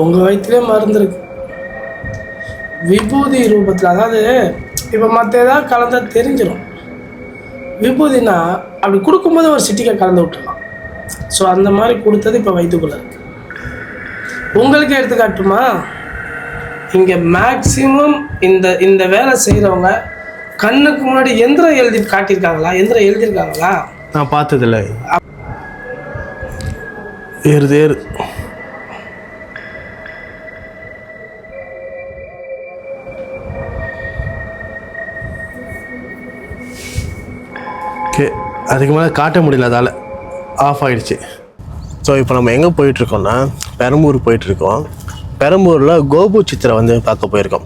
உங்கள் வயிற்றுலேயே மருந்து இருக்கு. விபூதி ரூபத்தில் அதாவது இப்போ மற்ற ஏதாவது கலந்தா தெரிஞ்சிடும் விபூதினா அப்படி கொடுக்கும்போது ஒரு சிட்டிக்கை கலந்து விட்டுலாம் ஸோ அந்த மாதிரி கொடுத்தது இப்போ வயிற்றுக்குள்ளே இருக்கு. உங்களுக்கே எடுத்துக்காட்டுமா? இங்கே மேக்சிமம் இந்த இந்த வேலை செய்கிறவங்க கண்ணுக்கு முன்னாடி எந்திரம் எழுதி காட்டியிருக்காங்களா? எந்திரம் எழுதியிருக்காங்களா? நான் பார்த்ததில்ல. ஏறுது ஏறு. அதுக்கு மேலே காட்ட முடியல அதால் ஆஃப் ஆகிடுச்சு ஸோ இப்போ நம்ம எங்கே போயிட்டுருக்கோம்னா பெரம்பூர் போயிட்டுருக்கோம். பெரம்பூரில் கோபு சித்திரை வந்து பார்க்க போயிருக்கோம்.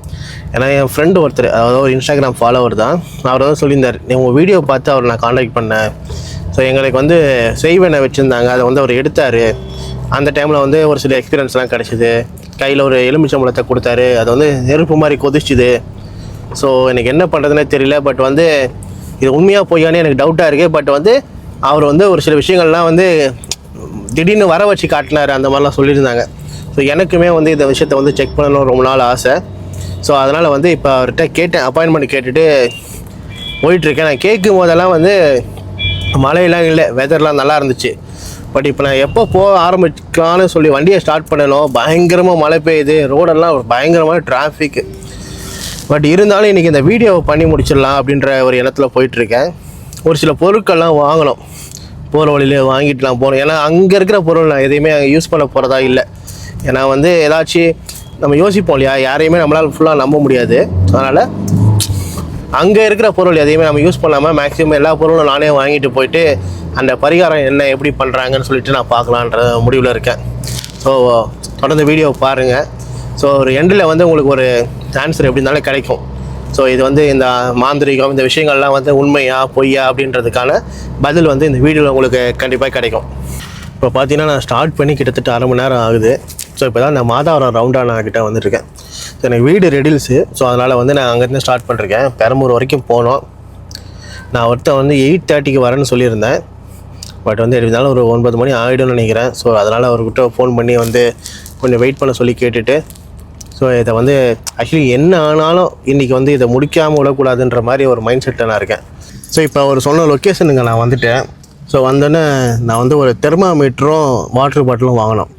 ஏன்னா என் ஃப்ரெண்டு ஒருத்தர் அதாவது ஒரு இன்ஸ்டாகிராம் ஃபாலோவர் தான் அவர் தான் சொல்லியிருந்தார் உங்கள் வீடியோ பார்த்து அவர் நான் காண்டாக்ட் பண்ணேன். ஸோ எங்களுக்கு வந்து செய்வனை வச்சுருந்தாங்க அதை வந்து அவர் எடுத்தார். அந்த டைமில் வந்து ஒரு சில எக்ஸ்பீரியன்ஸ்லாம் கிடச்சிது. கையில் ஒரு எலுமிச்சம்பழத்தை கொடுத்தாரு. அது வந்து நெருப்பு மாதிரி கொதிச்சுது. ஸோ எனக்கு என்ன பண்ணுறதுனே தெரியல பட் வந்து இது உண்மையாக பொய்யானே எனக்கு டவுட்டாக இருக்குது பட் வந்து அவர் வந்து ஒரு சில விஷயங்கள்லாம் வந்து திடீர்னு வர வச்சு காட்டினார். அந்த மாதிரிலாம் சொல்லியிருந்தாங்க. ஸோ எனக்குமே வந்து இந்த விஷயத்த வந்து செக் பண்ணணும் ரொம்ப நாள் ஆசை. ஸோ அதனால் வந்து இப்போ அவர்கிட்ட கேட்டேன். அப்பாயின்மெண்ட் கேட்டுட்டு போயிட்டுருக்கேன். நான் கேட்கும் போதெல்லாம் வந்து மழையெல்லாம் இல்லை. வெதர்லாம் நல்லா இருந்துச்சு. பட் இப்போ நான் எப்போ போக ஆரம்பிக்கலான்னு சொல்லி வண்டியை ஸ்டார்ட் பண்ணணும். பயங்கரமாக மழை பெய்யுது. ரோடெல்லாம் பயங்கரமான டிராஃபிக்கு பட் இருந்தாலும் இன்றைக்கி இந்த வீடியோவை பண்ணி முடிச்சிடலாம் அப்படின்ற ஒரு எண்ணத்தில் போயிட்டுருக்கேன். ஒரு சில பொருட்கள்லாம் வாங்கணும். போகிற வழியில வாங்கிட்டுலாம் போகணும். ஏன்னா அங்கே இருக்கிற பொருள் நான் எதையுமே யூஸ் பண்ண போகிறதா இல்லை. ஏன்னா வந்து ஏதாச்சும் நம்ம யோசிப்போம் இல்லையா? யாரையுமே நம்மளால் ஃபுல்லாக நம்ப முடியாது. அதனால் அங்கே இருக்கிற பொருள் எதையுமே நம்ம யூஸ் பண்ணாமல் மேக்ஸிமம் எல்லா பொருளும் நானே வாங்கிட்டு போயிட்டு அந்த பரிகாரம் என்ன எப்படி பண்ணுறாங்கன்னு சொல்லிட்டு நான் பார்க்கலான்ற முடிவில் இருக்கேன். ஸோ தொடர்ந்து வீடியோ பாருங்கள் ஸோ ஒரு எண்டில் வந்து உங்களுக்கு ஒரு ஆன்சர் எப்படி இருந்தாலும் கிடைக்கும். ஸோ இது வந்து இந்த மாந்திரிகம் இந்த விஷயங்கள்லாம் வந்து உண்மையா பொய்யா அப்படின்றதுக்கான பதில் வந்து இந்த வீடியோவில் உங்களுக்கு கண்டிப்பாக கிடைக்கும். இப்போ பார்த்தீங்கன்னா நான் ஸ்டார்ட் பண்ணி கிட்டத்தட்ட அரை மணி நேரம் ஆகுது. ஸோ இப்போ தான் நான் மாதாவரம் ரவுண்டாக நான் வந்துட்டுருக்கேன் ஸோ எனக்கு வீடு ரெடில்ஸு ஸோ அதனால் வந்து நான் அங்கேருந்து ஸ்டார்ட் பண்ணிருக்கேன். பெரம்பூர் வரைக்கும் போனோம். நான் ஒருத்தன் வந்து எயிட் தேர்ட்டிக்கு வரேன்னு சொல்லியிருந்தேன். பட் வந்து எப்படி இருந்தாலும் ஒரு ஒன்பது மணி ஆகிடும்னு நினைக்கிறேன். ஸோ அதனால் அவர்கிட்ட ஃபோன் பண்ணி வந்து கொஞ்சம் வெயிட் பண்ண சொல்லி கேட்டுட்டு ஸோ இதை வந்து ஆக்சுவலி என்ன ஆனாலும் இன்றைக்கி வந்து இதை முடிக்காமல் விடக்கூடாதுன்ற மாதிரி ஒரு மைண்ட் செட்டில் நான் இருக்கேன். ஸோ இப்போ அவர் சொன்ன லொக்கேஷனுங்க நான் வந்துட்டேன். ஸோ வந்தோடனே நான் வந்து ஒரு தெர்மாமீட்டரும் வாட்டர் பாட்டிலும் வாங்கினோம்.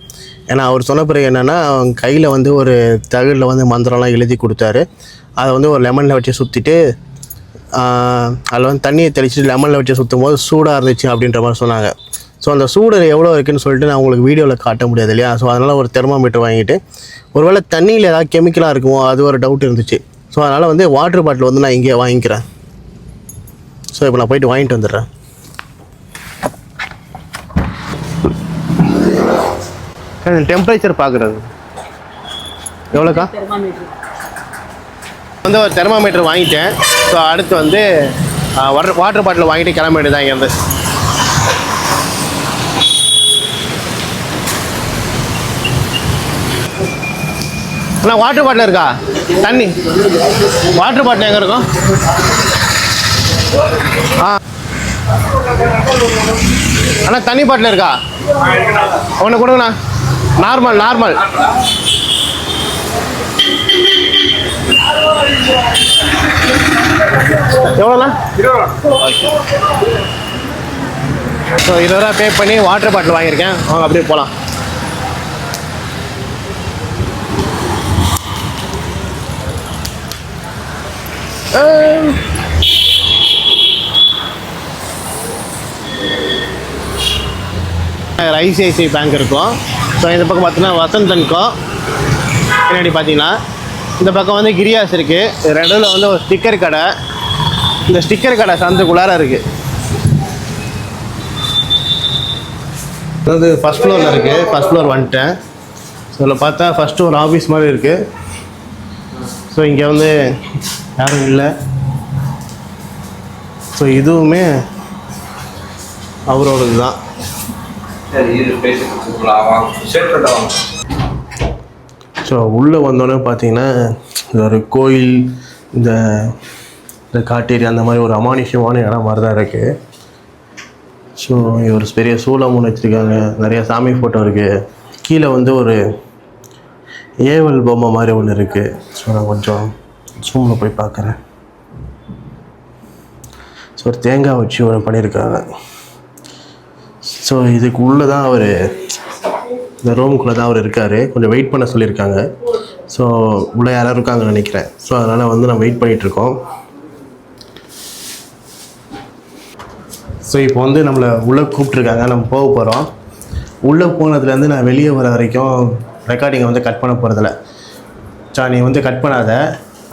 ஏன்னா அவர் சொன்ன பிறகு என்னென்னா கையில் வந்து ஒரு தகடில் வந்து மந்திரம்லாம் எழுதி கொடுத்தாரு. அதை வந்து ஒரு லெமனில் வச்சு சுற்றிட்டு அதில் வந்து தண்ணியை தெளிச்சுட்டு லெமனில் வச்சு சுற்றும் போது சூடாக இருந்துச்சு அப்படின்ற மாதிரி சொன்னாங்க. ஸோ அந்த சூடு எவ்வளோ இருக்குதுன்னு சொல்லிட்டு நான் உங்களுக்கு வீடியோவில் காட்ட முடியாது இல்லையா? ஸோ அதனால் ஒரு தெர்மாமீட்டர் வாங்கிட்டு ஒருவேளை தண்ணியில் ஏதாவது கெமிக்கலாக இருக்குமோ அது ஒரு டவுட் இருந்துச்சு. ஸோ அதனால் வந்து வாட்டர் பாட்டில் வந்து நான் இங்கே வாங்கிக்கிறேன். ஸோ இப்போ நான் போயிட்டு வாங்கிட்டு வந்துடுறேன். டெம்பரேச்சர் பார்க்குறது எவ்வளோக்கா? வந்து ஒரு தெர்மாமீட்டர் வாங்கிட்டேன். ஸோ அடுத்து வந்து வாட்டர் வாட்டர் பாட்டில் வாங்கிட்டு கிளம்ப வேண்டியதான் இங்கேருந்து. அண்ணா வாட்டர் பாட்டில் இருக்கா? தண்ணி. வாட்டர் பாட்டில் எங்கே இருக்கும்? ஆ. அண்ணா தண்ணி பாட்டில் இருக்கா? ஒன்று கொடுங்கண்ணா. நார்மல் நார்மல் எவ்வளோண்ணா? ஸோ இருபது ரூபா பே பண்ணி வாட்டர் பாட்டில் வாங்கியிருக்கேன். அவங்க அப்படியே போகலாம் ஐசிஐசிஐ பேங்க் இருக்கும். ஸோ இந்த பக்கம் பார்த்தீங்கன்னா வசந்தன்கோ பின்னாடி பார்த்தீங்கன்னா இந்த பக்கம் வந்து கிரியாஸ் இருக்குது ரெண்டில் வந்து ஒரு ஸ்டிக்கர் கடை. இந்த ஸ்டிக்கர் கடை சந்துக்குள்ளார இருக்குது அதாவது ஃபஸ்ட் ஃப்ளோரில் இருக்குது ஃபஸ்ட் ஃப்ளோர் வந்துட்டேன். ஸோ இதில் பார்த்தா ஃபஸ்ட்டு ஒரு ஆஃபீஸ் மாதிரி இருக்குது ஸோ இங்கே வந்து யாரும் இல்லை. ஸோ இதுவுமே அவரோடது தான் ஸோ உள்ளே வந்தோடனே பார்த்தீங்கன்னா இது ஒரு கோயில் இந்த இந்த காட்டேரி அந்த மாதிரி ஒரு அமானுஷ்யமான இடம் மாதிரி தான் இருக்குது ஸோ ஒரு பெரிய சூளம் ஒன்று வச்சுருக்காங்க. நிறைய சாமி ஃபோட்டோ இருக்குது கீழே வந்து ஒரு ஏவல் பொம்மை மாதிரி ஒன்று இருக்குது ஸோ நான் கொஞ்சம் ஜூமில் போய் பார்க்குறேன் ஸோ ஒரு தேங்காய் வச்சு ஒன்று பண்ணியிருக்காங்க ஸோ இதுக்கு உள்ளே தான் அவர் இந்த ரூமுக்குள்ளே தான் அவர் இருக்கார். கொஞ்சம் வெயிட் பண்ண சொல்லியிருக்காங்க ஸோ உள்ளே யாரும் இருக்காங்கன்னு நினைக்கிறேன். ஸோ அதனால் வந்து நான் வெயிட் பண்ணிகிட்ருக்கோம் ஸோ இப்போ வந்து நம்மளை உள்ளே கூப்பிட்ருக்காங்க நம்ம போக போகிறோம் உள்ளே போனதுலேருந்து நான் வெளியே வர வரைக்கும் ரெக்கார்டிங்கை வந்து கட் பண்ண போகிறதில்ல சா நீ வந்து கட் பண்ணாத.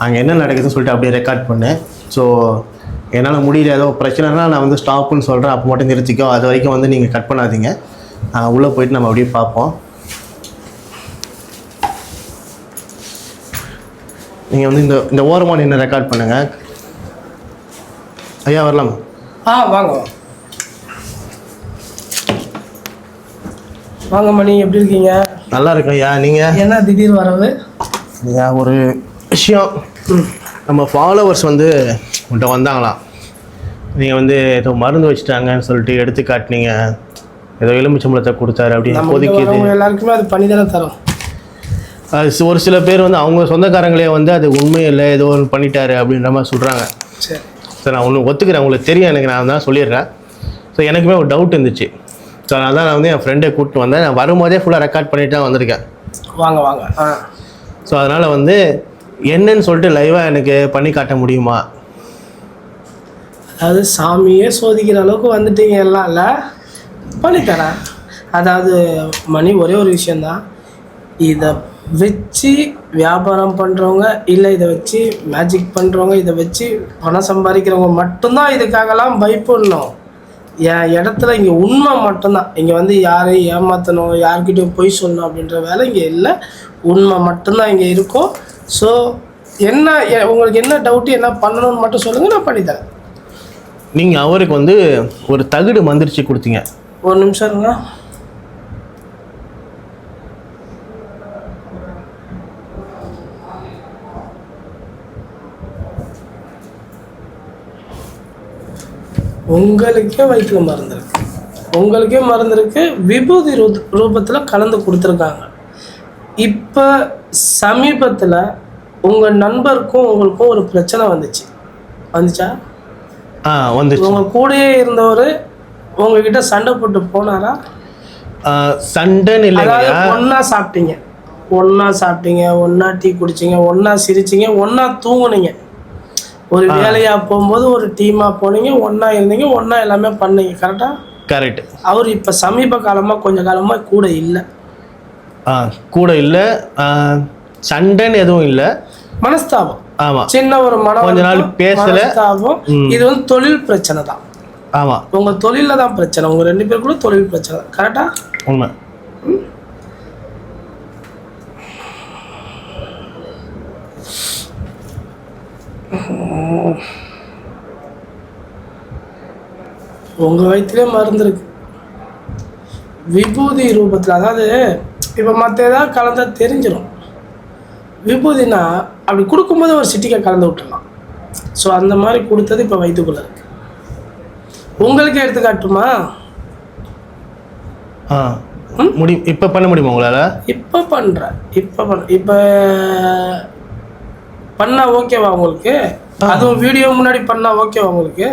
அங்கே என்ன நடக்குதுன்னு சொல்லிட்டு அப்படியே ரெக்கார்ட் பண்ணு. ஸோ என்னால் முடியல. ஏதோ பிரச்சனைனா நான் வந்து ஸ்டாப்புன்னு சொல்கிறேன் அப்போ மட்டும் நிறுத்திக்கோ. அது வரைக்கும் வந்து நீங்கள் கட் பண்ணாதீங்க. உள்ளே போயிட்டு நம்ம அப்படியே பார்ப்போம். நீங்கள் வந்து இந்த இந்த ஓரமாக நின்று ரெக்கார்ட் பண்ணுங்கள் ஐயா வரலாமா? ஆ வாங்க. வாங்க. மணி எப்படி இருக்கீங்க? நல்லா இருக்கேன் ஐயா நீங்கள் என்ன திடீர் வரவு? ஐயா ஒரு விஷயம். நம்ம ஃபாலோவர்ஸ் வந்து உன்கிட்ட வந்தாங்களாம் நீங்கள் வந்து ஏதோ மருந்து வச்சுட்டாங்கன்னு சொல்லிட்டு எடுத்து காட்டினீங்க. ஏதோ எலுமிச்சம்பழத்தை கொடுத்தாரு அப்படின்னு இப்போதைக்கு எல்லாருக்குமே அது பண்ணி தானே தரோம். அது ஒரு சில பேர் வந்து அவங்க சொந்தக்காரங்களே வந்து அது உண்மை இல்லை ஏதோ ஒன்று பண்ணிட்டாரு அப்படின்ற மாதிரி சொல்கிறாங்க சரி. நான் ஒன்று ஒத்துக்கிறேன் உங்களுக்கு தெரியும் எனக்கு நான் தான் சொல்லிடுறேன். ஸோ எனக்குமே ஒரு டவுட் இருந்துச்சு. ஸோ அதான் நான் வந்து என் ஃப்ரெண்டை கூப்பிட்டு வந்தேன். நான் வரும்போதே ஃபுல்லாக ரெக்கார்ட் பண்ணிட்டு தான் வந்திருக்கேன். வாங்க வாங்க. ஆ. ஸோ அதனால் வந்து என்னன்னு சொல்லிட்டு லைவாக எனக்கு பண்ணி காட்ட முடியுமா? அதாவது சாமியே சோதிக்கிற அளவுக்கு வந்துட்டீங்க எல்லாம் இல்லை. பண்ணித்தரேன். அதாவது மணி ஒரே ஒரு விஷயந்தான் இதை வச்சு வியாபாரம் பண்ணுறவங்க இல்லை இதை வச்சு மேஜிக் பண்ணுறவங்க இதை வச்சு பணம் சம்பாதிக்கிறவங்க மட்டும்தான் இதுக்காகலாம் பயப்படணும். என் இடத்துல இங்கே உண்மை மட்டும்தான். இங்கே வந்து யாரையும் ஏமாற்றணும் யார்கிட்டயும் பொய் சொல்லணும் அப்படின்ற வேலை இங்கே இல்லை. உண்மை மட்டும்தான் இங்கே இருக்கும். ஸோ என்ன உங்களுக்கு என்ன டவுட்டு என்ன பண்ணணும்னு மட்டும் சொல்லுங்கள் நான் பண்ணித்தரேன் நீங்கள் அவருக்கு வந்து ஒரு தகுடு மந்திரிச்சு கொடுத்தீங்க. ஒரு நிமிஷம் இருங்க. உங்களுக்கே வயிற்றுல மருந்து இருக்கு உங்களுக்கே மருந்து இருக்கு விபூதி ரூ- ரூபத்துல கலந்து கொடுத்துருக்காங்க. இப்போ சமீபத்தில் உங்கள் நண்பருக்கும் உங்களுக்கும் ஒரு பிரச்சனை வந்துச்சு. வந்துச்சா? ஆ வந்துச்சு. உங்க கூடயே இருந்தவர் உங்ககிட்ட சண்டை போட்டு போனாரா? சண்டைன்னு இல்லைங்கய்யா ஒண்ணா சாப்பிட்டீங்க. ஒண்ணா சாப்பிட்டீங்க ஒண்ணா டீ குடிச்சீங்க ஒண்ணா சிரிச்சீங்க ஒண்ணா தூங்குனீங்க. ஒரு வேலையா போகும்போது ஒரு டீமா போனீங்க ஒண்ணா இருந்தீங்க ஒண்ணா எல்லாமே பண்ணீங்க கரெக்டா கரெக்ட் அவர் இப்ப சமீப காலமா கொஞ்ச காலமா கூட இல்லை. கூட இல்லை. சண்டைன்னு எதுவும் இல்லை. மனஸ்தாபம். ஆமாம் சின்ன ஒரு மன கொஞ்ச நாள் பேசல. இது வந்து தொழில் பிரச்சனை தான். ஆமாம் உங்க தொழில தான் பிரச்சனை. உங்க ரெண்டு பேருக்குள்ள தொழில் பிரச்சனை கரெக்டா உண்மை. உங்க வயிற்றுலேயே மருந்து இருக்கு. விபூதி ரூபத்தில் அதாவது இப்போ மற்ற ஏதாவது கலந்தா தெரிஞ்சிடும் விபூதினா அப்படி கொடுக்கும்போது ஒரு சிட்டிக்கை கலந்து விட்டுடலாம். ஸோ அந்த மாதிரி கொடுத்தது இப்போ வயிற்றுக்குள்ள இருக்கு. உங்களுக்கே எடுத்துக்காட்டுமா? ஆ. முடி இப்போ பண்ண முடியுமா உங்களால்? இப்போ பண்ணுறேன் இப்போ பண்ண இப்போ பண்ணா ஓகேவா உங்களுக்கு? அதுவும் வீடியோ முன்னாடி பண்ணா ஓகேவா உங்களுக்கு?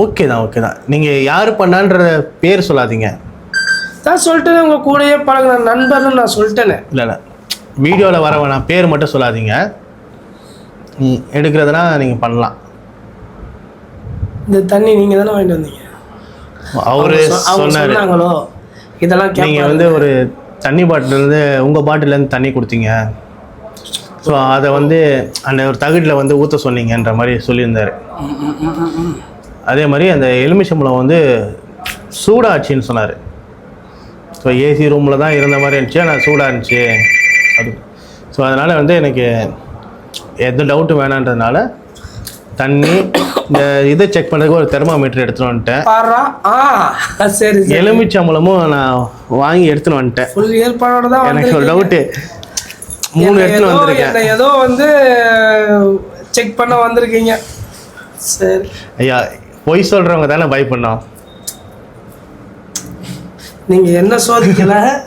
ஓகே தான் ஓகே தான். நீங்கள் யார் பண்ணான்ற பேர் சொல்லாதீங்க. நான் சொல்லிட்டேனே உங்கள் கூடயே பழகின நண்பர்னு நான் சொல்லிட்டேனே. இல்லை இல்லை. வீடியோவில் வர வேணாம் பேர் மட்டும் சொல்லாதீங்க. எடுக்கிறதுனா நீங்கள் பண்ணலாம். இந்த தண்ணி நீங்கள் தானே வாங்கிட்டு வந்தீங்க? அவரு சொன்னாங்களோ? இதெல்லாம் நீங்கள் வந்து ஒரு தண்ணி பாட்டிலேருந்து உங்கள் பாட்டிலேருந்து தண்ணி கொடுத்தீங்க. ஸோ அதை வந்து அந்த ஒரு தகுடில் வந்து ஊற்ற சொன்னீங்கன்ற மாதிரி சொல்லியிருந்தார். அதே மாதிரி அந்த எலுமிச்சம்பழம் வந்து சூடாச்சுன்னு சொன்னார். ஸோ ஏசி ரூமில் தான் இருந்த மாதிரி இருந்துச்சு ஆனால் சூடாக இருந்துச்சு. அப்படி ஸோ அதனால் வந்து எனக்கு எந்த டவுட்டும் வேணான்றதுனால தண்ணி இந்த இதை செக் பண்ணுறதுக்கு ஒரு தெர்மாமீட்டர் எடுத்துகிட்டு வந்துட்டேன். எலுமிச்சம்பழமும் நான் வாங்கி எடுத்துன்னு வந்துட்டேன். எனக்கு ஒரு. டவுட்டு மூணு ஏதோ- வந்திருக்கேன். ஏதோ வந்து செக் பண்ண வந்திருக்கீங்க. சரி. ஐயா பொய் சொல்கிறவங்க தானே பயப்படணும். நீங்க என்ன சோதிக்கல?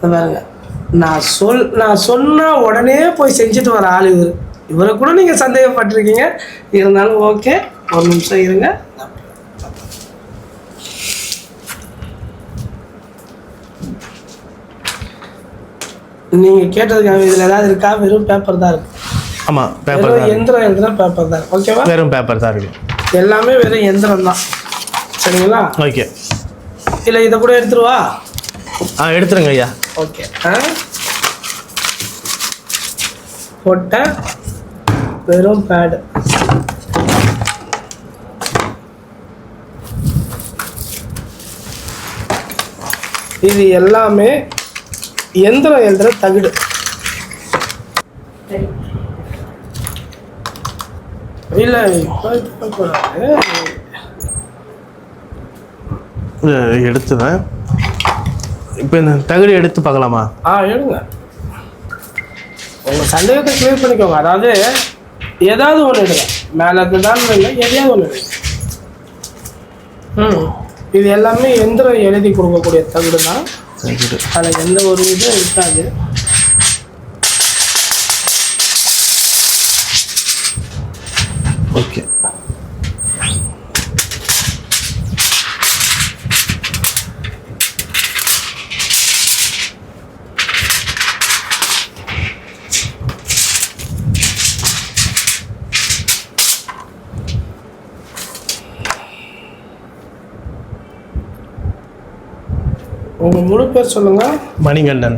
பாருங்க. நான் சொல் நான் சொன்னா உடனே போய் செஞ்சுட்டு வர ஆள் இவர். இவரை கூட நீங்கள் சந்தேகப்பட்டிருக்கீங்க. இருந்தாலும் ஓகே ஒரு நிமிஷம் இருங்க. நீங்கள் கேட்டதுக்காக இதில் ஏதாவது இருக்கா? வெறும் பேப்பர் தான் இருக்கு. ஆமாம் பேப்பர் தான் எந்திரம் எழுதுனா பேப்பர் தான் ஓகேவா வெறும் பேப்பர் தான் இருக்கு. எல்லாமே வெறும் எந்திரம் தான். சரிங்களா? ஓகே இல்லை இதை கூட எடுத்துருவா? ஆ எடுத்துருங்க ஐயா. ஓகே ஆ? போட்டேன் வெறும் பேடு இது எல்லாமே எந்திரம் எழுதுற தகுடு. இல்லை எடுத்துவேன் இப்போ இந்த தகுதி எடுத்து பார்க்கலாமா? ஆ எடுங்க. உங்கள் சந்தேகத்தை கிளியர் பண்ணிக்கோங்க. அதாவது ஏதாவது ஒன்று எடுங்க. மேலே தான் இல்லை எதையாவது ஒன்று எடுங்க. ம். இது எல்லாமே எந்திரம் எழுதி கொடுக்கக்கூடிய தகுடு தான் அதில் எந்த ஒரு இதுவும் இருக்காது. உங்கள் முழு பேர் சொல்லுங்கள் மணிகண்டன்.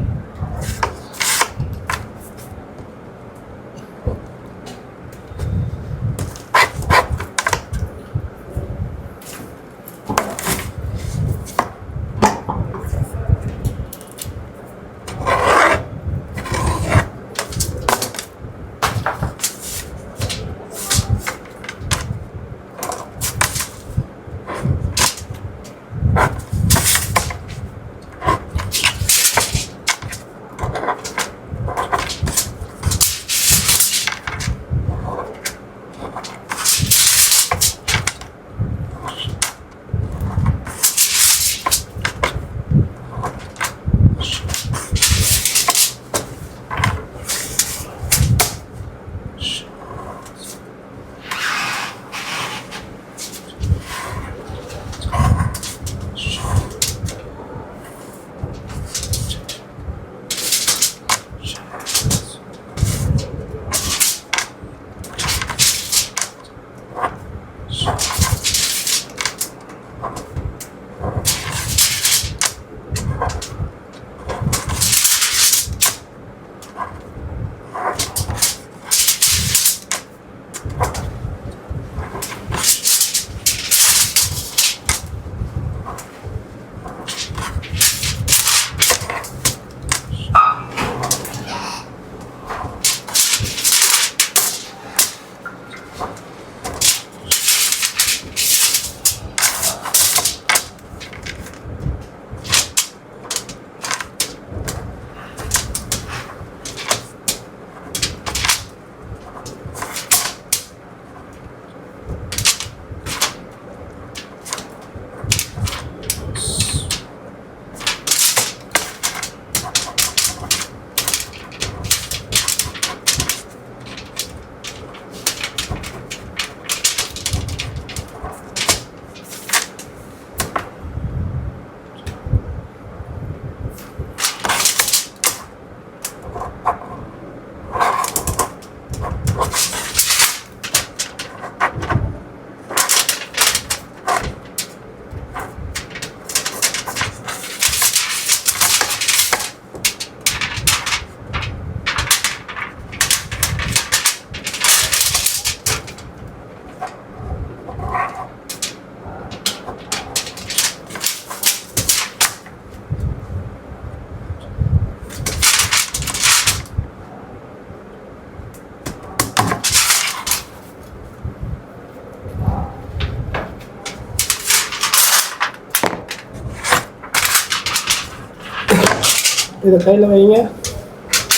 இதை கையில் வைங்க.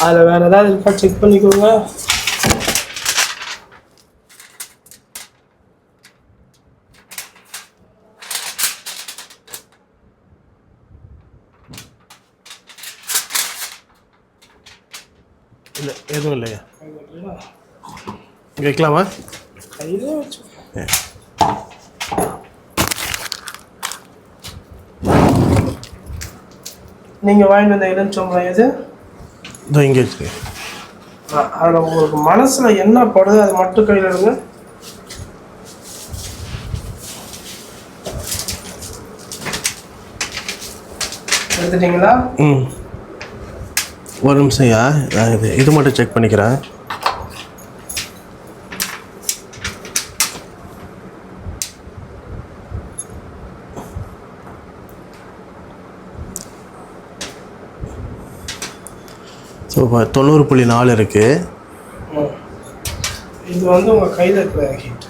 அதில் வேறு ஏதாவது இருக்கா செக் பண்ணிக்கோங்க. இல்லை எதுவும் இல்லையா. வைக்கலாமா கையிலே வச்சு நீங்கள் வாங்கிட்டு வந்த எலுமிச்சம்பழம் எது? இதோ இங்கே அ- அதுல உங்களுக்கு மனசுல என்ன படுது அது மட்டும் கையில் எடுங்க. எடுத்துட்டீங்களா? ம். ஒரு நிமிஷம் ஐயா நான் இது இது மட்டும் செக் பண்ணிக்கிறேன். இப்போ தொண்ணூறு புள்ளி நாலு இருக்குது. இது வந்து உங்க கையில் இருக்கிற ஹீட்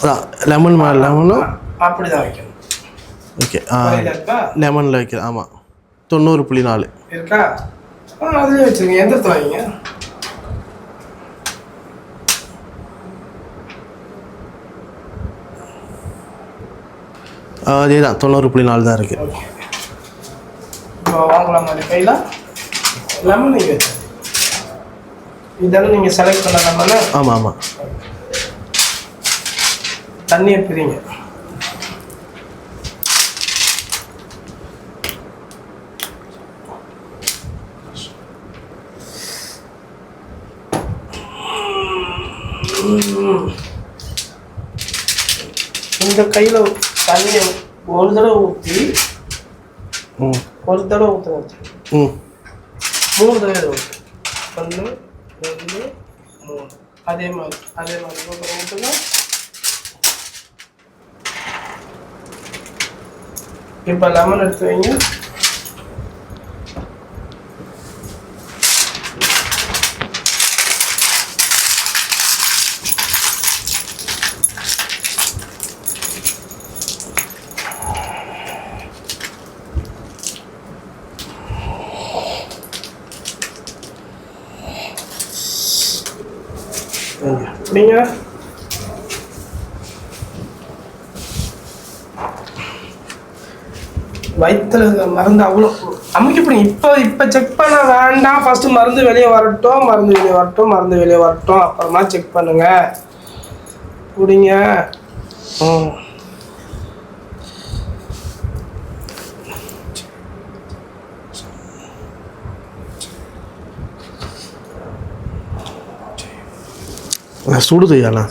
அதான் லெமன் மா லெமனும் அப்படிதான் வைக்கணும். ஓகே லெமனில் வைக்கிறேன் ஆமாம் தொண்ணூறு புள்ளி நாலு. இருக்கா? அதுலேயே வச்சுருங்க. எந்திரத்தில் வைங்க? அதே தான் தொண்ணூறு புள்ளி நாலு தான் இருக்குது இப்போ வாங்கலாம் மாதிரி கையில். லெமன் நீங்கள் வச்சு. இதெல்லாம் நீங்கள் செலக்ட் பண்ண லெமனு? ஆமாம் ஆமாம் தண்ணியை பிரிங்க. இந்த கையில் தண்ணியை ஒரு தடவை ஊற்றி ஒரு தடவை ஊற்றுங்க ம். மூணு தடவை ஊற்று ஒன்று ரெண்டு மூணு அதே மாதிரி அதே மாதிரி ஊற்றுங்க ஊற்றுங்க இப்போ லெமன் எடுத்து வைங்க நீங்க வயிற்றுல இருக்க மருந்து அவ்வளோ அமைக்கப்படுங்க இப்போ இப்போ செக் பண்ண வேண்டாம். ஃபர்ஸ்ட் மருந்து வெளியே வரட்டும் மருந்து வெளியே வரட்டும் மருந்து வெளியே வரட்டும். அப்புறமா செக் பண்ணுங்க. குடிங்க. ம். சுடுது ஐயாண்ணா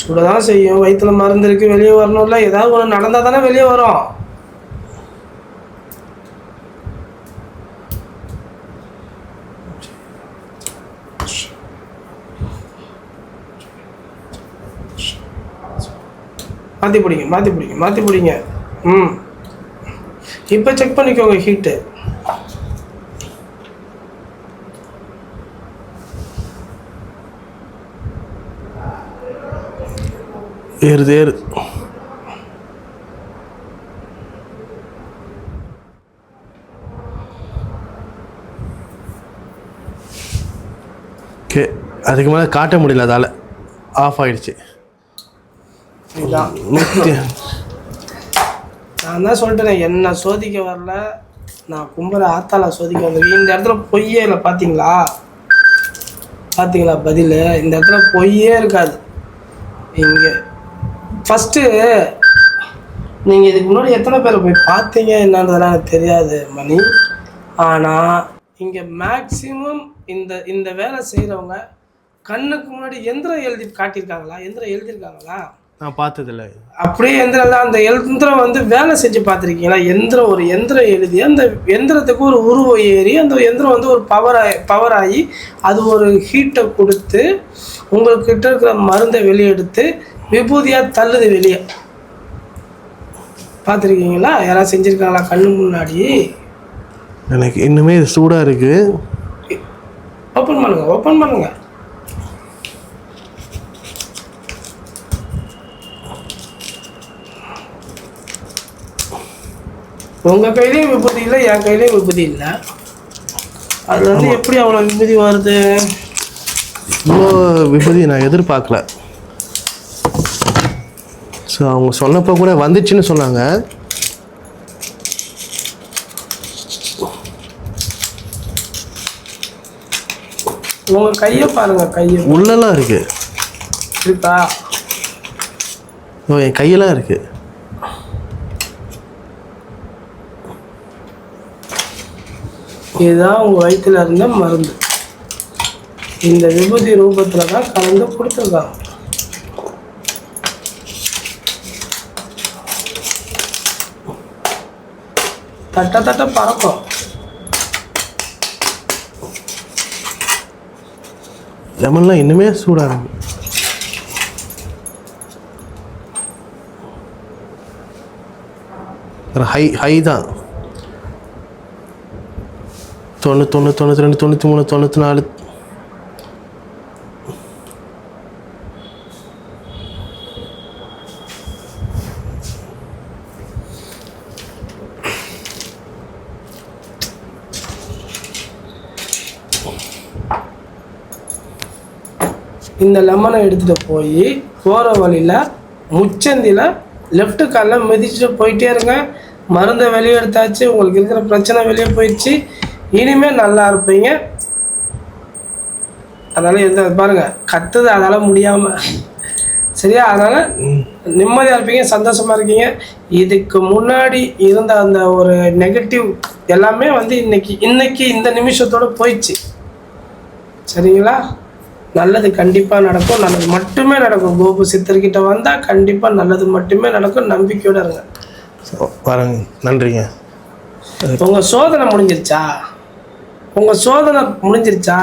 சுடதான் செய்யும். வயிற்றுல மருந்து இருக்கு வெளியே வரணும்ல. ஏதாவது ஒன்று நடந்தால் தானே வெளியே வரும். மாற்றி பிடிங்க மாற்றி பிடிங்க மாற்றி பிடிங்க. ம். இப்போ செக் பண்ணிக்கோங்க ஹீட்டு ஏறுது ஏறு. ஓகே அதுக்கு மேலே காட்ட முடியல அதால் ஆஃப் ஆயிடுச்சு. நூற்றி நான் தான் சொல்லிட்டேன் என்ன சோதிக்க வரல. நான் கும்பல ஆத்தால சோதிக்க வந்திருக்கேன் இந்த இடத்துல பொய்யே இல்லை பார்த்தீங்களா பார்த்தீங்களா பதில்? இந்த இடத்துல பொய்யே இருக்காது. இங்கே ஃபஸ்ட்டு நீங்கள் இதுக்கு முன்னாடி எத்தனை பேர் போய் பார்த்தீங்க என்னன்றதெல்லாம் எனக்கு தெரியாது மணி. ஆனால் இங்கே மேக்ஸிமம் இந்த இந்த வேலை செய்கிறவங்க கண்ணுக்கு முன்னாடி எந்திரம் எழுதி காட்டியிருக்காங்களா? எந்திரம் எழுதியிருக்காங்களா? நான் பார்த்ததில்ல. அப்படியே எந்திரம் தான் அந்த எந்திரம் வந்து வேலை செஞ்சு பார்த்துருக்கீங்களா? எந்திரம் ஒரு எந்திரம் எழுதி அந்த எந்திரத்துக்கு ஒரு உருவம் ஏறி அந்த எந்திரம் வந்து ஒரு பவர் பவர் ஆகி அது ஒரு ஹீட்டை கொடுத்து உங்களுக்கு கிட்ட இருக்கிற மருந்தை வெளியெடுத்து விபூதியாக தள்ளுது வெளியே. பார்த்துருக்கீங்களா? யாராவது செஞ்சுருக்காங்களா கண்ணு முன்னாடி? எனக்கு இன்னுமே இது சூடாக இருக்குது ஓப்பன் பண்ணுங்க ஓப்பன் பண்ணுங்க. உங்க கையிலயும் விபூதி இல்லை என் கையிலயும் விபூதி இல்லை. அது வந்து எப்படி அவ்வளோ விபூதி வருது? இவ்வளோ விபதி நான் எதிர்பார்க்கல. ஸோ அவங்க சொன்னப்போ கூட வந்துச்சுன்னு சொன்னாங்க. உங்க கையை பாருங்க கையை. உள்ளெல்லாம் இருக்கு. இருக்கா? என் கையெல்லாம் இருக்கு. இதுதான் உங்கள் வயிற்றுல இருந்த மருந்து. இந்த விபூதி ரூபத்தில் தான் கலந்து கொடுத்துருக்காங்க. தட்ட தட்ட பறக்கும். லெமன்லாம் இன்னுமே சூடாக இருக்கு ஹை ஹை தான் தொண்ணூத்தொன்று தொண்ணூற்றி ரெண்டு தொண்ணூற்றி மூணு தொண்ணூற்றி நாலு. இந்த லெமனை எடுத்துகிட்டு போய் போகிற வழியில் முச்சந்தியில் லெஃப்ட் காலில் மிதிச்சுட்டு போயிட்டே இருங்க. மருந்தை வெளியே எடுத்தாச்சு. உங்களுக்கு இருக்கிற பிரச்சனை வெளியே போயிடுச்சு. இனிமேல் நல்லா இருப்பீங்க. அதனால் எந்த பாருங்க கத்துது அதால் முடியாமல் சரியா? அதனால் நிம்மதியாக இருப்பீங்க சந்தோஷமாக இருக்கீங்க. இதுக்கு முன்னாடி இருந்த அந்த ஒரு நெகட்டிவ் எல்லாமே வந்து இன்னைக்கு இன்னைக்கு இந்த நிமிஷத்தோட போயிடுச்சு. சரிங்களா? நல்லது கண்டிப்பாக நடக்கும் நல்லது மட்டுமே நடக்கும். கோபு சித்தர்கிட்ட வந்தால் கண்டிப்பாக நல்லது மட்டுமே நடக்கும் நம்பிக்கையோட இருங்க. ஸோ வரேங்க நன்றிங்க. உங்கள் சோதனை முடிஞ்சிருச்சா? உங்கள் சோதனை முடிஞ்சிருச்சா?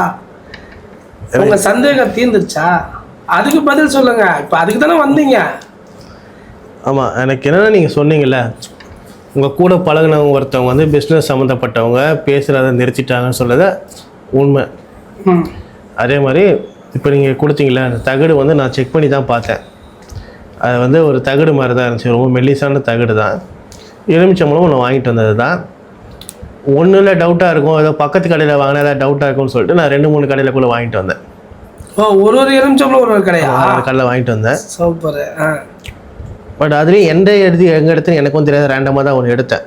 உங்கள் சந்தேகம் தீர்ந்துருச்சா? அதுக்கு பதில் சொல்லுங்க. இப்போ அதுக்கு தானே வந்தீங்க. ஆமாம் எனக்கு என்னென்னா நீங்கள் சொன்னீங்கல்ல? உங்கள் கூட பழகுனவங்க ஒருத்தவங்க வந்து பிஸ்னஸ் சம்மந்தப்பட்டவங்க பேசுகிறத நிறுத்திட்டாங்கன்னு சொல்லத உண்மை. அதே மாதிரி இப்போ நீங்கள் கொடுத்தீங்களே அந்த தகடு வந்து நான் செக் பண்ணி தான் பார்த்தேன். அது வந்து ஒரு தகடு மாதிரி தான் இருந்துச்சு. ரொம்ப மெல்லிசான தகடு தான் எலுமிச்சம்பழமும் நான் வாங்கிட்டு வந்தது தான் ஒன்றில் டவுட்டாக இருக்கும். ஏதோ பக்கத்து கடையில் வாங்கினா ஏதாவது டவுட்டாக இருக்கும்னு சொல்லிட்டு நான் ரெண்டு மூணு கடையில் கூட வாங்கிட்டு வந்தேன். ஒரு ஒரு எலுமிச்சம்பளம் ஒரு ஒரு கடையா? அந்த கடையில் வாங்கிட்டு வந்தேன். சூப்பர் பட் அதுலேயும் எந்த எடுத்து எங்கே எடுத்துன்னு எனக்கும் தெரியாது. ரேண்டமாக தான் ஒன்று எடுத்தேன்.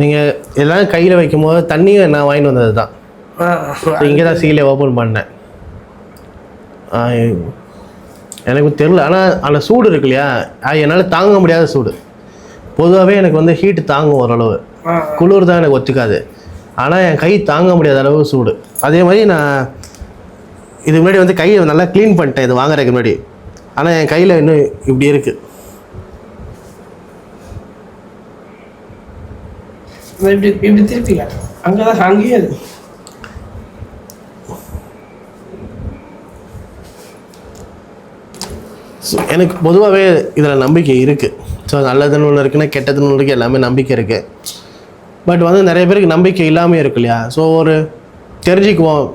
நீங்கள் எல்லாம் கையில் வைக்கும் போது தண்ணியும் நான் வாங்கிட்டு வந்தது தான். இங்கே தான் சீலை ஓப்பன் பண்ணேன். எனக்கு தெரியல. ஆனால் அந்த சூடு இருக்கு இல்லையா? என்னால் தாங்க முடியாத சூடு. பொதுவாகவே எனக்கு வந்து ஹீட்டு தாங்கும் ஓரளவு. குளிர் தான் எனக்கு ஒத்துக்காது. ஆனால் என் கை தாங்க முடியாத அளவு சூடு. அதே மாதிரி நான் இதுக்கு முன்னாடி வந்து கையை நல்லா க்ளீன் பண்ணிட்டேன். இது வாங்குறதுக்கு முன்னாடி. ஆனால் என் கையில் இன்னும் இப்படி இருக்குது இதை இப்படி இப்படி அங்கே தான் அங்கேயே அது ஸோ எனக்கு பொதுவாகவே இதில் நம்பிக்கை இருக்குது ஸோ நல்லதுன்னு ஒன்று இருக்குன்னா கெட்டதுன்னு ஒன்று இருக்குது எல்லாமே நம்பிக்கை இருக்குது பட் வந்து நிறைய பேருக்கு நம்பிக்கை இல்லாமல் இருக்கு இல்லையா? ஸோ ஒரு தெரிஞ்சுக்குவோம்.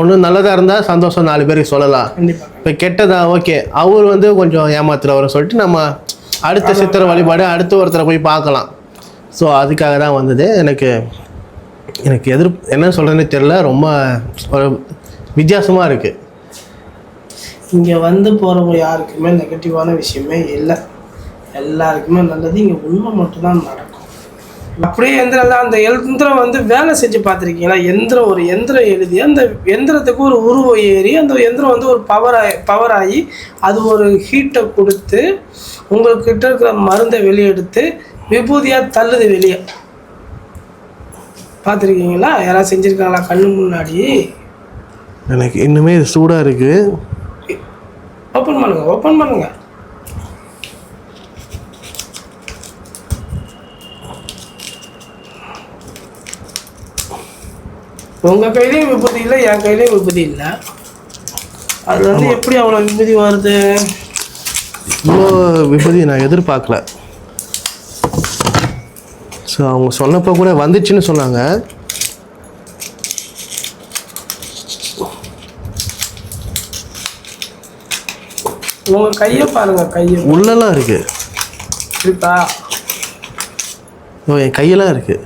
ஒன்று நல்லதாக இருந்தால் சந்தோஷம் நாலு பேருக்கு சொல்லலாம். இப்போ கெட்டதா ஓகே அவர் வந்து கொஞ்சம் ஏமாத்துறவர் சொல்லிட்டு நம்ம அடுத்த சித்திர வழிபாடு அடுத்த ஒருத்தரை போய் பார்க்கலாம். ஸோ அதுக்காக தான் வந்தது. எனக்கு எனக்கு எதிர் என்ன சொல்கிறேன்னு தெரில ரொம்ப ஒரு வித்தியாசமாக இருக்குது இங்கே வந்து போகிறவங்க யாருக்குமே நெகட்டிவான விஷயமே இல்லை. எல்லாருக்குமே நல்லது. இங்கே உண்மை மட்டும்தான் நடக்கும். அப்படியே எந்திரம் தான் அந்த எந்திரம் வந்து வேலை செஞ்சு பார்த்துருக்கீங்களா? எந்திரம் ஒரு எந்திரம் எழுதி அந்த எந்திரத்துக்கு ஒரு உருவம் ஏறி அந்த எந்திரம் வந்து ஒரு பவர் ஆகி பவர் ஆகி அது ஒரு ஹீட்டை கொடுத்து உங்கள்கிட்ட இருக்கிற மருந்தை வெளியெடுத்து விபூதியாக தள்ளுது வெளியே. பார்த்துருக்கீங்களா? யாராவது செஞ்சுருக்காங்களா கண்ணு முன்னாடி? எனக்கு இன்னுமே சூடாக இருக்குது ஓப்பன் பண்ணுங்க ஓப்பன் பண்ணுங்க. உங்க கையிலயும் விபூதி இல்லை என் கையிலயும் விபூதி இல்லை. அது வந்து எப்படி அவ்வளோ விபூதி வருது? இவ்வளோ விபதி நான் எதிர்பார்க்கல. ஸோ அவங்க சொன்னப்போ கூட வந்துச்சுன்னு சொன்னாங்க. உங்க கையை பாருங்க கையை. உள்ளெல்லாம் இருக்குது இருக்கா? ஓ என் கையெல்லாம் இருக்குது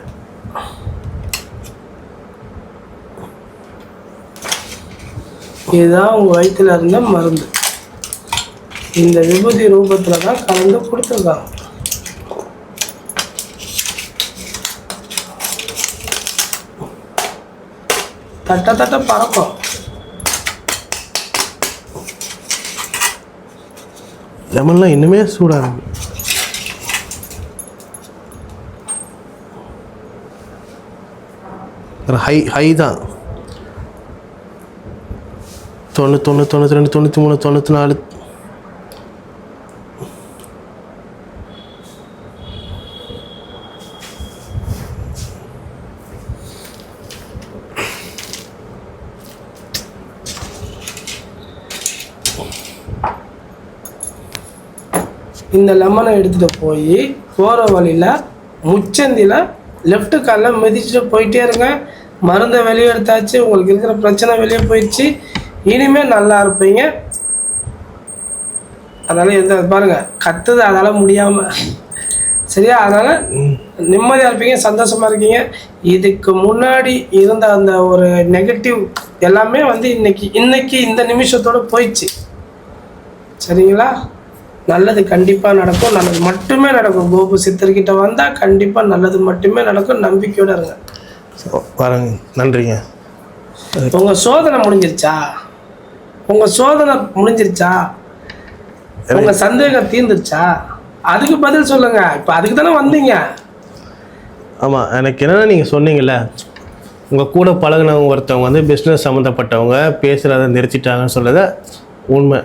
இதுதான் உங்கள் வயிற்றுல இருந்த மருந்து. இந்த விபூதி ரூபத்தில் தான் கலந்து கொடுத்துருக்காங்க. தட்ட தட்ட பறக்கும். லெமன்லாம் இன்னுமே சூடாக இருக்கு ஹை ஹை தான். தொண்ணூத்தொன்று தொண்ணூற்றி ரெண்டு தொண்ணூற்றி மூணு தொண்ணூற்றி நாலு. இந்த லெமனை எடுத்துகிட்டு போய் போகிற வழியில் முச்சந்தியில் லெஃப்ட் காலில் மிதிச்சுட்டு போயிட்டே இருங்க. மருந்தை வெளியே எடுத்தாச்சு. உங்களுக்கு இருக்கிற பிரச்சனை வெளியே போயிடுச்சு. இனிமேல் நல்லா இருப்பீங்க. அதனால் எந்த பாருங்க கத்துது அதால் முடியாமல் சரியா? அதனால் நிம்மதியாக இருப்பீங்க சந்தோஷமாக இருக்கீங்க. இதுக்கு முன்னாடி இருந்த அந்த ஒரு நெகட்டிவ் எல்லாமே வந்து இன்னைக்கு இன்னைக்கு இந்த நிமிஷத்தோட போயிடுச்சு. சரிங்களா? நல்லது கண்டிப்பாக நடக்கும். நல்லது மட்டுமே நடக்கும். கோபு சித்தர்கிட்ட வந்தால் கண்டிப்பாக நல்லது மட்டுமே நடக்கும். நம்பிக்கையோட இருங்க. ஸோ வரேங்க நன்றிங்க. உங்கள் சோதனை முடிஞ்சிருச்சா? உங்கள் சோதனை முடிஞ்சிருச்சா? உங்கள் சந்தேகம் தீர்ந்துருச்சா? அதுக்கு பதில் சொல்லுங்க. இப்போ அதுக்கு தானே வந்தீங்க. ஆமாம் எனக்கு என்னென்னா நீங்கள் சொன்னீங்கல்ல உங்கள் கூட பழகுனவங்க ஒருத்தவங்க வந்து பிஸ்னஸ் சம்மந்தப்பட்டவங்க பேசுகிறத நிறுத்திட்டாங்கன்னு சொல்லத உண்மை.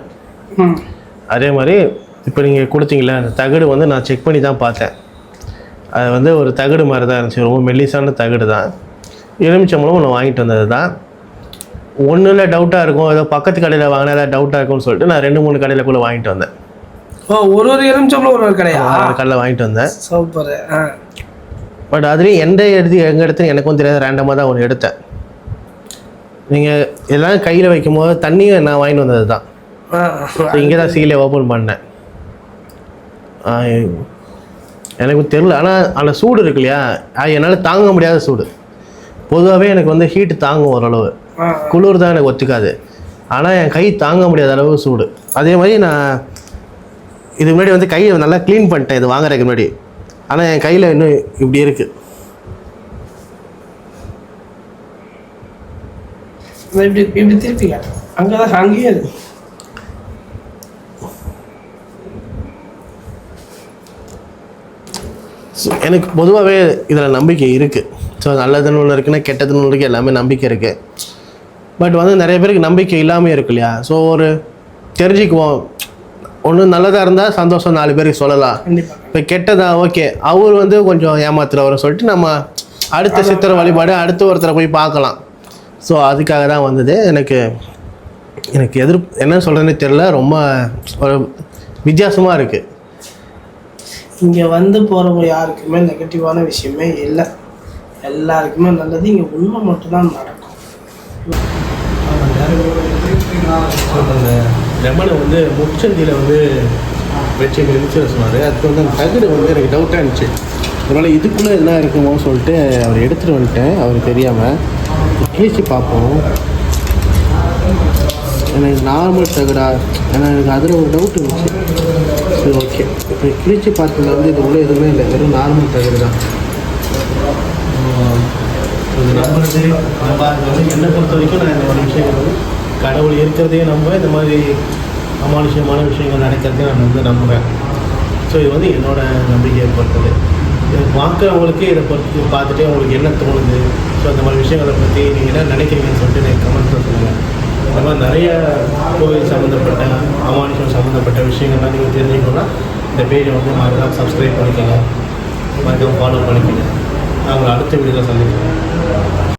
அதே மாதிரி இப்போ நீங்கள் கொடுத்தீங்களே அந்த தகடு வந்து நான் செக் பண்ணி தான் பார்த்தேன். அது வந்து ஒரு தகடு மாதிரி தான் இருந்துச்சு ரொம்ப மெல்லிசான தகடு தான் எலுமிச்சம்பழம் ஒன்று வாங்கிட்டு வந்தது தான் ஒன்றில் டவுட்டாக இருக்கும். ஏதோ பக்கத்து கடையில் வாங்கினா ஏதாவது டவுட்டாக இருக்கும்னு சொல்லிட்டு நான் ரெண்டு மூணு கடையில் கூட வாங்கிட்டு வந்தேன். ஓ ஒரு ஒரு எலுமிச்சம்பளம் ஒரு ஒரு கடையா? அந்த கடையில் வாங்கிட்டு வந்தேன். சூப்பர். பட் அதுலேயும் எந்த எடுத்து எங்கே எடுத்து எனக்கும் தெரியாத. ரேண்டமாக தான் ஒன்று எடுத்தேன். நீங்கள் எல்லாம் கையில் வைக்கும் போது தண்ணியும் நான் வாங்கிட்டு வந்தது தான். இங்கே தான் சீலை ஓப்பன் பண்ணேன். எனக்கு தெரியல. ஆனால் அந்த சூடு இருக்கு இல்லையா? என்னால் தாங்க முடியாத சூடு. பொதுவாகவே எனக்கு வந்து ஹீட்டு தாங்கும் ஓரளவு. குளிர் தான் எனக்கு ஒத்துக்காது. ஆனால் என் கை தாங்க முடியாத அளவு சூடு. அதே மாதிரி நான் இதுக்கு முன்னாடி வந்து கையை நல்லா க்ளீன் பண்ணிட்டேன். இது வாங்குறதுக்கு முன்னாடி. ஆனால் என் கையில் இன்னும் இப்படி இருக்குது இதை இப்படி இப்படி திருப்பிங்க அங்கே தான் அங்கேயே இருக்கு ஸோ எனக்கு பொதுவாகவே இதில் நம்பிக்கை இருக்குது ஸோ நல்லதுன்னு ஒன்று இருக்குன்னா கெட்டதுன்னு ஒன்று இருக்குது எல்லாமே நம்பிக்கை இருக்குது பட் வந்து நிறைய பேருக்கு நம்பிக்கை இல்லாமல் இருக்கு இல்லையா? ஸோ ஒரு தெரிஞ்சுக்குவோம். ஒன்று நல்லதாக இருந்தால் சந்தோஷம் நாலு பேருக்கு சொல்லலாம். இப்போ கெட்டதா ஓகே அவர் வந்து கொஞ்சம் ஏமாத்துறவர் சொல்லிட்டு நம்ம அடுத்த சித்திர வழிபாடு அடுத்த ஒருத்தரை போய் பார்க்கலாம். ஸோ அதுக்காக தான் வந்தது. எனக்கு எனக்கு எதிர் என்ன சொல்கிறேன்னு தெரில ரொம்ப ஒரு வித்தியாசமாக இருக்குது இங்கே வந்து போகிறவங்க யாருக்குமே நெகட்டிவான விஷயமே இல்லை. எல்லாருக்குமே நல்லது. இங்கே உண்மை மட்டும்தான் நடக்கும். லெமனை வந்து முச்சந்தியில் வந்து வச்சு மிதிச்சு சொன்னார். அதுக்கு வந்து அந்த தகுடு வந்து எனக்கு டவுட்டாக இருந்துச்சு. அதனால் இதுக்குள்ளே என்ன இருக்குமோ சொல்லிட்டு அவர் எடுத்துகிட்டு வந்துட்டேன். அவருக்கு தெரியாமல் கிழிச்சு பார்ப்போம். எனக்கு நார்மல் தகுடா? ஏன்னா எனக்கு அதில் ஒரு டவுட் இருந்துச்சு. சரி ஓகே இப்போ கிழிச்சு பார்த்ததுல வந்து இது உள்ள எதுவுமே இல்லை. வெறும் நார்மல் தகுடு தான். இது நம்புறது என்னை பொறுத்த வரைக்கும் நான் இந்த ஒரு விஷயம் கடவுள் இருக்கிறதையும் நம்ப இந்த மாதிரி அமானுஷ்யமான விஷயங்கள் நடக்கிறதையும் நான் வந்து நம்புகிறேன் ஸோ இது வந்து என்னோடய நம்பிக்கையை பொறுத்தது. இதை பார்க்குறவங்களுக்கு இதை பொறுத்து பார்த்துட்டு உங்களுக்கு என்ன தோணுது? ஸோ அந்த மாதிரி விஷயங்களை பற்றி நீங்கள் என்ன நினைக்கிறீங்கன்னு சொல்லிட்டு எனக்கு கமெண்ட்ஸில் சொல்லுங்கள் இந்த மாதிரி நிறைய கோவில் சம்மந்தப்பட்ட அமானுஷம் சம்மந்தப்பட்ட விஷயங்கள்லாம் நீங்கள் தெரிஞ்சுக்கணும்னா இந்த பேஜை வந்து மறக்காமல் சப்ஸ்கிரைப் பண்ணிக்கோங்க. மறக்காமல் ஃபாலோ பண்ணிக்கோங்க. நான் உங்களை அடுத்த வீடியோவில் சந்திக்கிறேன்.